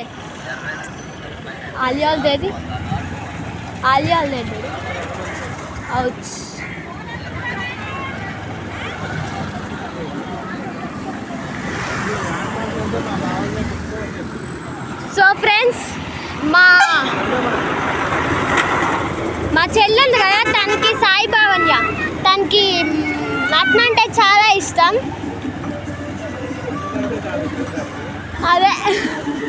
Okay. Alia దేది Alia లేదు out so friends మా మా చెల్లి ఉంది కదా తనకి సాయి భావన్య. తనకి నటన అంటే చాలా ఇష్టం. అదే.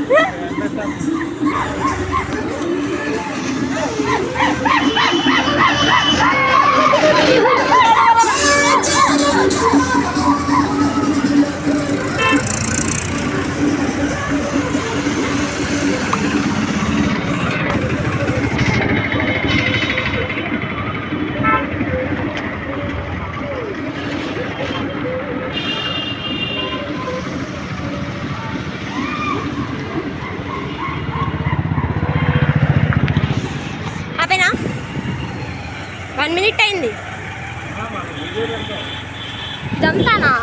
Thank you. వన్ మినిట్ అయింది. ఇదంతానా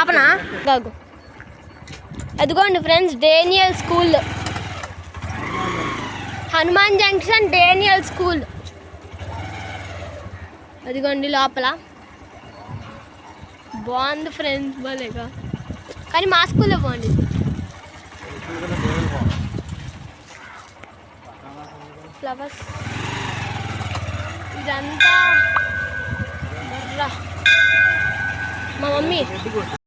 ఆపనా? గాగు అదిగోండి friends Daniel school. Hanuman junction Daniel school. అదిగోండి లోపల. బాగుంది ఫ్రెండ్స్ బాలేగా కానీ మా స్కూల్లో బాగుంది. ఫ్లవర్స్ ఇదంతా బర్రా. మా మమ్మీ.